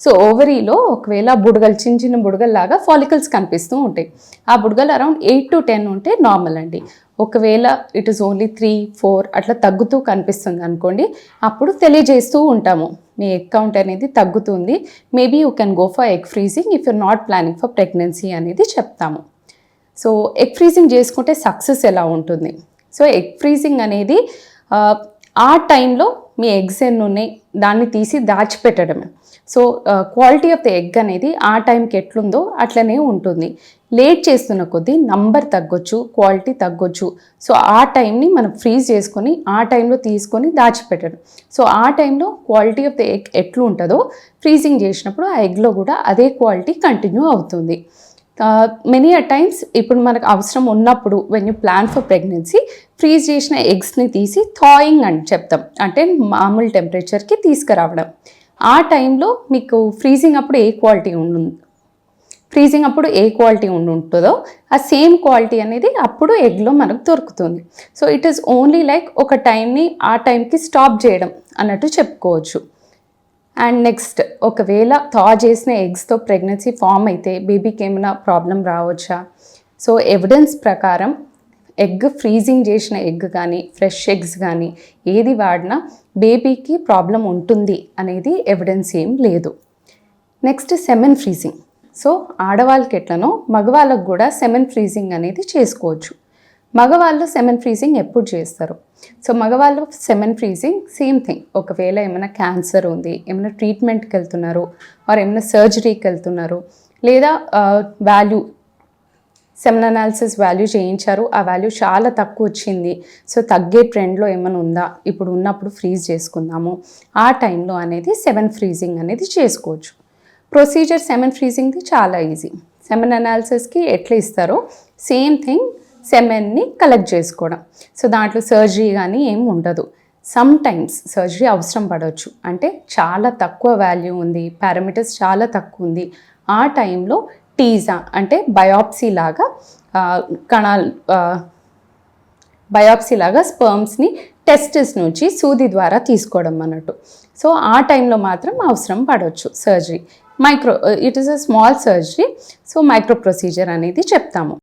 So ఓవరీలో ఒకవేళ బుడగలు చిన్న చిన్న బుడగల్లాగా ఫాలికల్స్ కనిపిస్తూ ఉంటాయి. ఆ బుడగలు అరౌండ్ ఎయిట్ టు టెన్ ఉంటే నార్మల్ అండి. ఒకవేళ it is only three four అట్లా తగ్గుతూ కనిపిస్తుంది అనుకోండి అప్పుడు తెలియజేస్తూ ఉంటాము. మీ ఎగ్ కౌంట్ అనేది తగ్గుతుంది. Maybe you can go for egg freezing if you're not planning for pregnancy అనేది చెప్తాము. సో ఎగ్ ఫ్రీజింగ్ చేసుకుంటే సక్సెస్ ఎలా ఉంటుంది? సో ఎగ్ ఫ్రీజింగ్ అనేది ఆ, ఆ టైంలో మీ ఎగ్స్ ఎన్ని ఉన్నాయి? దాన్ని తీసి దాచిపెట్టడమే. So quality of the egg అనేది ఆ టైంకి ఎట్లుందో అట్లనే ఉంటుంది. లేట్ చేస్తున్న కొద్దీ నంబర్ తగ్గొచ్చు క్వాలిటీ తగ్గొచ్చు. సో ఆ టైంని మనం ఫ్రీజ్ చేసుకొని ఆ టైంలో తీసుకొని దాచిపెట్టడం. సో ఆ టైంలో క్వాలిటీ ఆఫ్ ద ఎగ్ ఎట్లు ఉంటుందో ఫ్రీజింగ్ చేసినప్పుడు ఆ ఎగ్లో కూడా అదే క్వాలిటీ కంటిన్యూ అవుతుంది. మెనీ అ టైమ్స్ ఇప్పుడు మనకు అవసరం ఉన్నప్పుడు when you plan for pregnancy freeze చేసిన ఎగ్స్ని తీసి థాయింగ్ అని చెప్తాం. అంటే మామూలు టెంపరేచర్కి తీసుకురావడం. ఆ టైంలో మీకు ఫ్రీజింగ్ అప్పుడు ఏ క్వాలిటీ ఉండు ఫ్రీజింగ్ అప్పుడు ఏ క్వాలిటీ ఉండి ఉంటుందో ఆ సేమ్ క్వాలిటీ అనేది అప్పుడు ఎగ్లో మనకు దొరుకుతుంది. So it is only like ఒక టైంని ఆ టైంకి స్టాప్ చేయడం అన్నట్టు చెప్పుకోవచ్చు. అండ్ నెక్స్ట్ ఒకవేళ థా చేసిన ఎగ్స్తో ప్రెగ్నెన్సీ ఫామ్ అయితే బేబీకి ఏమైనా ప్రాబ్లం రావచ్చా? సో ఎవిడెన్స్ ప్రకారం ఎగ్ ఫ్రీజింగ్ చేసిన ఎగ్ కానీ ఫ్రెష్ ఎగ్స్ కానీ ఏది వాడినా బేబీకి ప్రాబ్లం ఉంటుంది అనేది ఎవిడెన్స్ ఏం లేదు. నెక్స్ట్ సెమెన్ ఫ్రీజింగ్ సో ఆడవాళ్ళకి ఎట్లనో మగవాళ్ళకు కూడా సెమెన్ ఫ్రీజింగ్ అనేది చేసుకోవచ్చు. మగవాళ్ళు సెమెన్ ఫ్రీజింగ్ ఎప్పుడు చేస్తారు? సో మగవాళ్ళు సెమెన్ ఫ్రీజింగ్ సేమ్ థింగ్ ఒకవేళ ఏమైనా క్యాన్సర్ ఉంది ఏమైనా ట్రీట్మెంట్కి వెళ్తున్నారు ఆర్ ఏమైనా సర్జరీకి వెళ్తున్నారు లేదా వాల్యూ సెమెన్ అనాలిసిస్ వాల్యూ చేయించారు ఆ వాల్యూ చాలా తక్కువ వచ్చింది. సో తగ్గే ట్రెండ్లో ఏమైనా ఉందా? ఇప్పుడు ఉన్నప్పుడు ఫ్రీజ్ చేసుకుందాము. ఆ టైంలో అనేది సెవెన్ ఫ్రీజింగ్ అనేది చేసుకోవచ్చు. ప్రొసీజర్ సెమెన్ ఫ్రీజింగ్ది చాలా ఈజీ సెమెన్ అనాలిసిస్కి ఎట్లా ఇస్తారో సేమ్ థింగ్ సెమెన్ని కలెక్ట్ చేసుకోవడం. సో దాంట్లో సర్జరీ కానీ ఏం ఉండదు. సమ్ టైమ్స్ సర్జరీ అవసరం పడవచ్చు అంటే చాలా తక్కువ వాల్యూ ఉంది. పారామీటర్స్ చాలా తక్కువ ఉంది. ఆ టైంలో టీజా అంటే బయాప్సీ లాగా ఆ, కణాలు బయాప్సీ లాగా స్పర్మ్స్ని టెస్టిస్ నుంచి సూది ద్వారా తీసుకోవడం అన్నట్టు. సో ఆ టైంలో మాత్రం అవసరం పడవచ్చు surgery. Micro it is a small surgery. So micro procedure అనేది చెప్తాము.